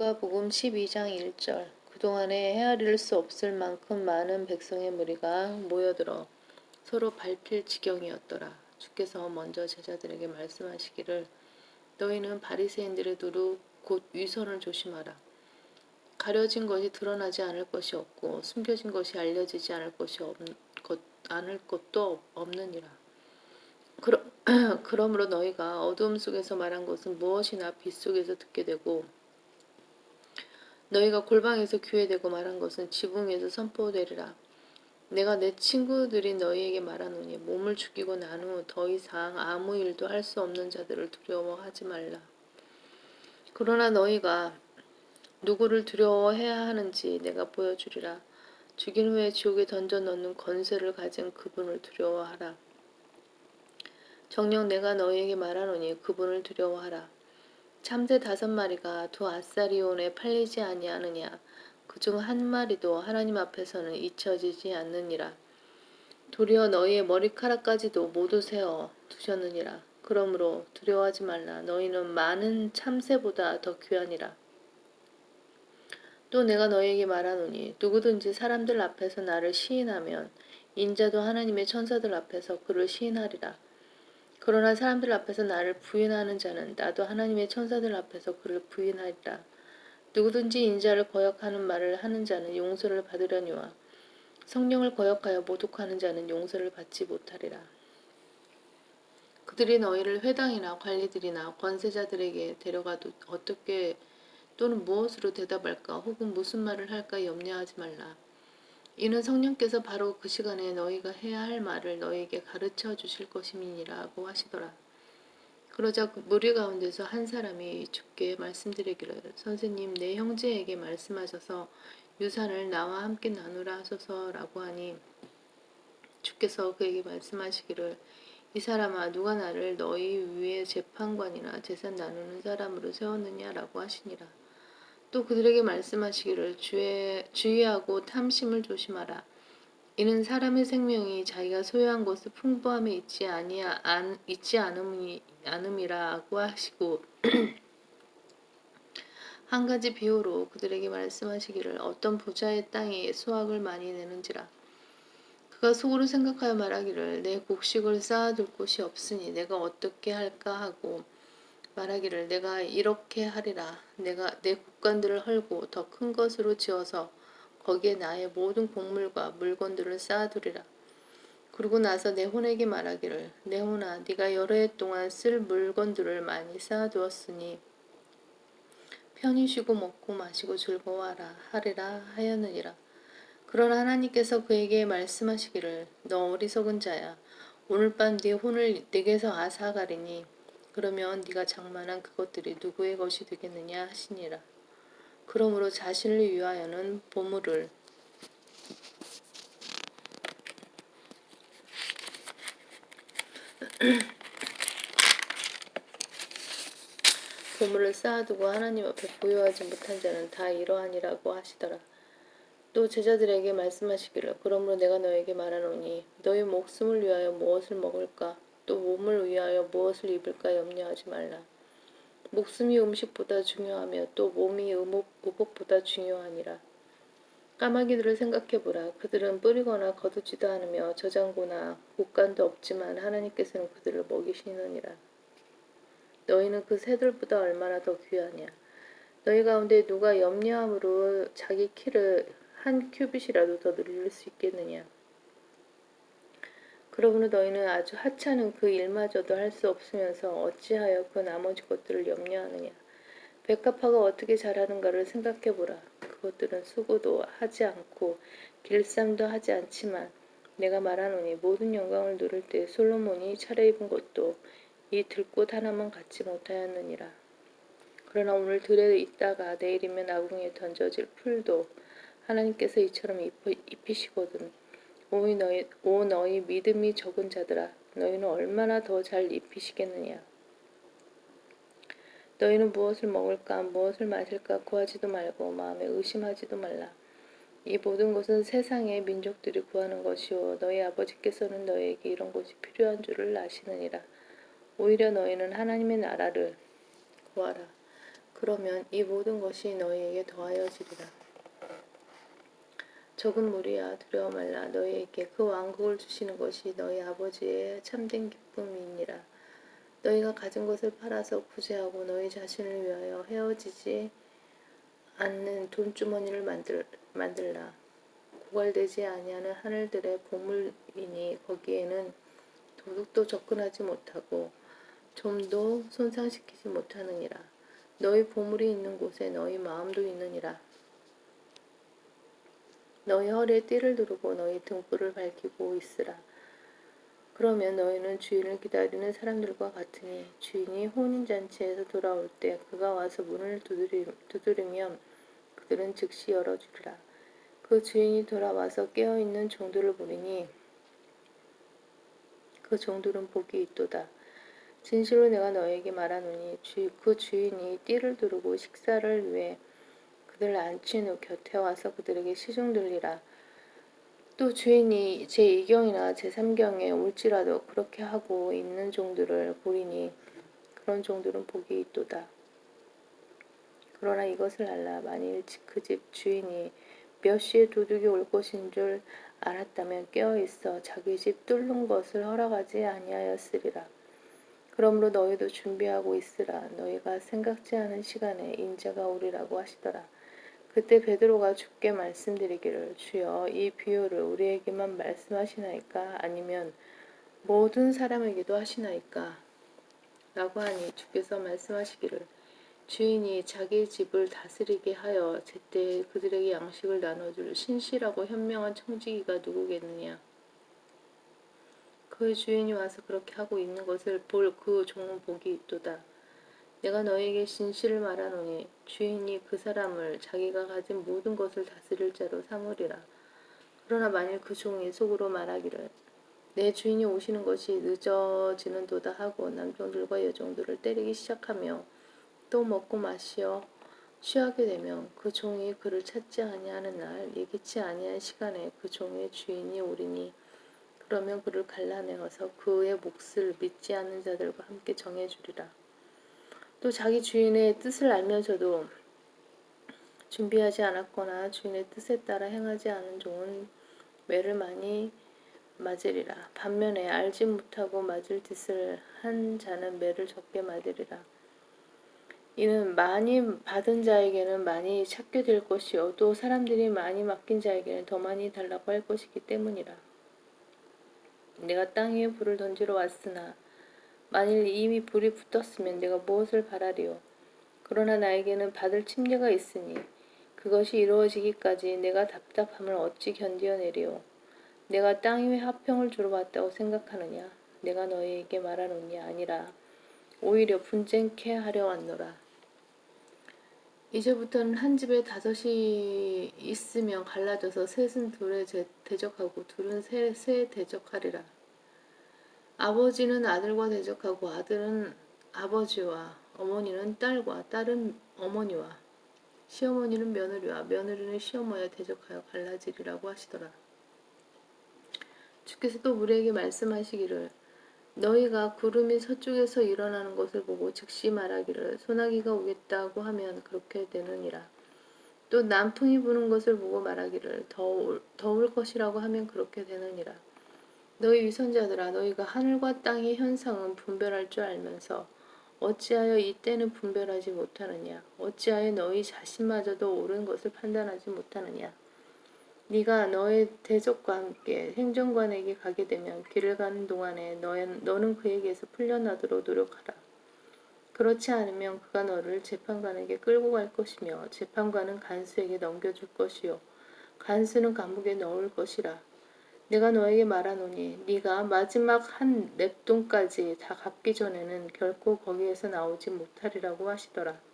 누가복음 12장 1절 그동안에 헤아릴 수 없을 만큼 많은 백성의 무리가 모여들어 서로 밟힐 지경이었더라. 주께서 먼저 제자들에게 말씀하시기를 너희는 바리새인들의 누룩 곧 위선을 조심하라. 가려진 것이 드러나지 않을 것이 없고 숨겨진 것이 알려지지 않을 것이 없, 것, 않을 것도 없느니라. 그러, 그러므로 너희가 어두움 속에서 말한 것은 무엇이나 빛 속에서 듣게 되고 너희가 골방에서 교회되고 말한 것은 지붕 위에서 선포되리라. 내가 내 친구들이 너희에게 말하노니 몸을 죽이고 난 후 더 이상 아무 일도 할 수 없는 자들을 두려워하지 말라. 그러나 너희가 누구를 두려워해야 하는지 내가 보여주리라. 죽인 후에 지옥에 던져 넣는 건세를 가진 그분을 두려워하라. 정녕 내가 너희에게 말하노니 그분을 두려워하라. 참새 다섯 마리가 두 아사리온에 팔리지 아니하느냐. 그 중 한 마리도 하나님 앞에서는 잊혀지지 않느니라. 도리어 너희의 머리카락까지도 모두 세어 두셨느니라. 그러므로 두려워하지 말라. 너희는 많은 참새보다 더 귀하니라. 또 내가 너희에게 말하노니 누구든지 사람들 앞에서 나를 시인하면 인자도 하나님의 천사들 앞에서 그를 시인하리라. 그러나 사람들 앞에서 나를 부인하는 자는 나도 하나님의 천사들 앞에서 그를 부인하리라. 누구든지 인자를 거역하는 말을 하는 자는 용서를 받으려니와 성령을 거역하여 모독하는 자는 용서를 받지 못하리라. 그들이 너희를 회당이나 관리들이나 권세자들에게 데려가도 어떻게 또는 무엇으로 대답할까 혹은 무슨 말을 할까 염려하지 말라. 이는 성령께서 바로 그 시간에 너희가 해야 할 말을 너희에게 가르쳐 주실 것임이니라고 하시더라. 그러자 그 무리 가운데서 한 사람이 주께 말씀드리기를 선생님 내 형제에게 말씀하셔서 유산을 나와 함께 나누라 하소서라고 하니 주께서 그에게 말씀하시기를 이 사람아 누가 나를 너희 위에 재판관이나 재산 나누는 사람으로 세웠느냐라고 하시니라. 또 그들에게 말씀하시기를 주의, 주의하고 탐심을 조심하라. 이는 사람의 생명이 자기가 소유한 것을 풍부함에 있지 아니야 안, 있지 않음이, 않음이라고 하시고 한 가지 비유로 그들에게 말씀하시기를 어떤 부자의 땅이 수확을 많이 내는지라 그가 속으로 생각하여 말하기를 내 곡식을 쌓아둘 곳이 없으니 내가 어떻게 할까 하고 말하기를 내가 이렇게 하리라. 내가 내 국간들을 헐고 더 큰 것으로 지어서 거기에 나의 모든 곡물과 물건들을 쌓아두리라. 그러고 나서 내 혼에게 말하기를 내 혼아 네가 여러 해 동안 쓸 물건들을 많이 쌓아두었으니 편히 쉬고 먹고 마시고 즐거워하라 하리라 하였느니라. 그러나 하나님께서 그에게 말씀하시기를 너 어리석은 자야. 오늘 밤 네 혼을 내게서 앗아가리니 그러면 네가 장만한 그것들이 누구의 것이 되겠느냐 하시니라. 그러므로 자신을 위하여는 보물을 보물을 쌓아두고 하나님 앞에 보유하지 못한 자는 다 이러하니라고 하시더라. 또 제자들에게 말씀하시기를 그러므로 내가 너에게 말하노니 너희 목숨을 위하여 무엇을 먹을까 또 몸을 위하여 무엇을 입을까 염려하지 말라. 목숨이 음식보다 중요하며 또 몸이 의복, 의복보다 중요하니라. 까마귀들을 생각해보라. 그들은 뿌리거나 거두지도 않으며 저장고나 옷간도 없지만 하나님께서는 그들을 먹이시느니라. 너희는 그 새들보다 얼마나 더 귀하냐. 너희 가운데 누가 염려함으로 자기 키를 한 큐빗이라도 더 늘릴 수 있겠느냐. 그러므로 너희는 아주 하찮은 그 일마저도 할 수 없으면서 어찌하여 그 나머지 것들을 염려하느냐. 백합화가 어떻게 자라는가를 생각해보라. 그것들은 수고도 하지 않고 길쌈도 하지 않지만 내가 말하노니 모든 영광을 누릴 때 솔로몬이 차려입은 것도 이 들꽃 하나만 갖지 못하였느니라. 그러나 오늘 들에 있다가 내일이면 아궁이에 던져질 풀도 하나님께서 이처럼 입히, 입히시거든. 오 너희, 오 너희 믿음이 적은 자들아 너희는 얼마나 더 잘 입히시겠느냐. 너희는 무엇을 먹을까 무엇을 마실까 구하지도 말고 마음에 의심하지도 말라. 이 모든 것은 세상의 민족들이 구하는 것이요 너희 아버지께서는 너희에게 이런 것이 필요한 줄을 아시느니라. 오히려 너희는 하나님의 나라를 구하라. 그러면 이 모든 것이 너희에게 더하여지리라. 적은 무리야 두려워 말라 너희에게 그 왕국을 주시는 것이 너희 아버지의 참된 기쁨이니라. 너희가 가진 것을 팔아서 구제하고 너희 자신을 위하여 헤어지지 않는 돈주머니를 만들, 만들라. 고갈되지 아니하는 하늘들의 보물이니 거기에는 도둑도 접근하지 못하고 좀도 손상시키지 못하느니라. 너희 보물이 있는 곳에 너희 마음도 있느니라. 너희 허리에 띠를 두르고 너희 등불을 밝히고 있으라. 그러면 너희는 주인을 기다리는 사람들과 같으니 주인이 혼인잔치에서 돌아올 때 그가 와서 문을 두드리, 두드리 면 그들은 즉시 열어주리라. 그 주인이 돌아와서 깨어있는 종들을 보리니 그 종들은 복이 있도다. 진실로 내가 너에게 말하노니 주, 그 주인이 띠를 두르고 식사를 위해 그들을 앉힌 후 곁에 와서 그들에게 시중 들리라. 또 주인이 제2경이나 제3경에 올지라도 그렇게 하고 있는 종들을 보리니 그런 종들은 복이 있도다. 그러나 이것을 알라 만일 그 집 주인이 몇 시에 도둑이 올 것인 줄 알았다면 깨어 있어 자기 집 뚫는 것을 허락하지 아니하였으리라. 그러므로 너희도 준비하고 있으라. 너희가 생각지 않은 시간에 인자가 오리라고 하시더라. 그때 베드로가 주께 말씀드리기를 주여 이 비유를 우리에게만 말씀하시나이까? 아니면 모든 사람에게도 하시나이까? 라고 하니 주께서 말씀하시기를 주인이 자기 집을 다스리게 하여 제때 그들에게 양식을 나눠줄 신실하고 현명한 청지기가 누구겠느냐? 그 주인이 와서 그렇게 하고 있는 것을 볼 그 종은 복이 있도다. 내가 너에게 진실을 말하노니 주인이 그 사람을 자기가 가진 모든 것을 다스릴 자로 삼으리라. 그러나 만일 그 종이 속으로 말하기를 내 주인이 오시는 것이 늦어지는도다 하고 남종들과 여종들을 때리기 시작하며 또 먹고 마시어 취하게 되면 그 종이 그를 찾지 아니하는 날 예기치 아니한 시간에 그 종의 주인이 오리니 그러면 그를 갈라내어서 그의 몫을 믿지 않는 자들과 함께 정해주리라. 또 자기 주인의 뜻을 알면서도 준비하지 않았거나 주인의 뜻에 따라 행하지 않은 종은 매를 많이 맞으리라. 반면에 알지 못하고 맞을 짓을 한 자는 매를 적게 맞으리라. 이는 많이 받은 자에게는 많이 찾게 될 것이요 또 사람들이 많이 맡긴 자에게는 더 많이 달라고 할 것이기 때문이라. 내가 땅 위에 불을 던지러 왔으나 만일 이미 불이 붙었으면 내가 무엇을 바라리요? 그러나 나에게는 받을 침례가 있으니 그것이 이루어지기까지 내가 답답함을 어찌 견디어내리요? 내가 땅 위에 화평을 주러 왔다고 생각하느냐? 내가 너희에게 말하노니 아니라 오히려 분쟁케 하려 왔노라. 이제부터는 한 집에 다섯이 있으면 갈라져서 셋은 둘에 대적하고 둘은 셋에 대적하리라. 아버지는 아들과 대적하고 아들은 아버지와 어머니는 딸과 딸은 어머니와 시어머니는 며느리와 며느리는 시어머니와 대적하여 갈라지리라고 하시더라. 주께서 또 우리에게 말씀하시기를 너희가 구름이 서쪽에서 일어나는 것을 보고 즉시 말하기를 소나기가 오겠다고 하면 그렇게 되느니라. 또 남풍이 부는 것을 보고 말하기를 더울, 더울 것이라고 하면 그렇게 되느니라. 너희 위선자들아 너희가 하늘과 땅의 현상은 분별할 줄 알면서 어찌하여 이때는 분별하지 못하느냐 어찌하여 너희 자신마저도 옳은 것을 판단하지 못하느냐 네가 너의 대적과 함께 행정관에게 가게 되면 길을 가는 동안에 너는 그에게서 풀려나도록 노력하라. 그렇지 않으면 그가 너를 재판관에게 끌고 갈 것이며 재판관은 간수에게 넘겨줄 것이요 간수는 감옥에 넣을 것이라. 내가 너에게 말하노니 네가 마지막 한 랩돈까지 다 갚기 전에는 결코 거기에서 나오지 못하리라고 하시더라.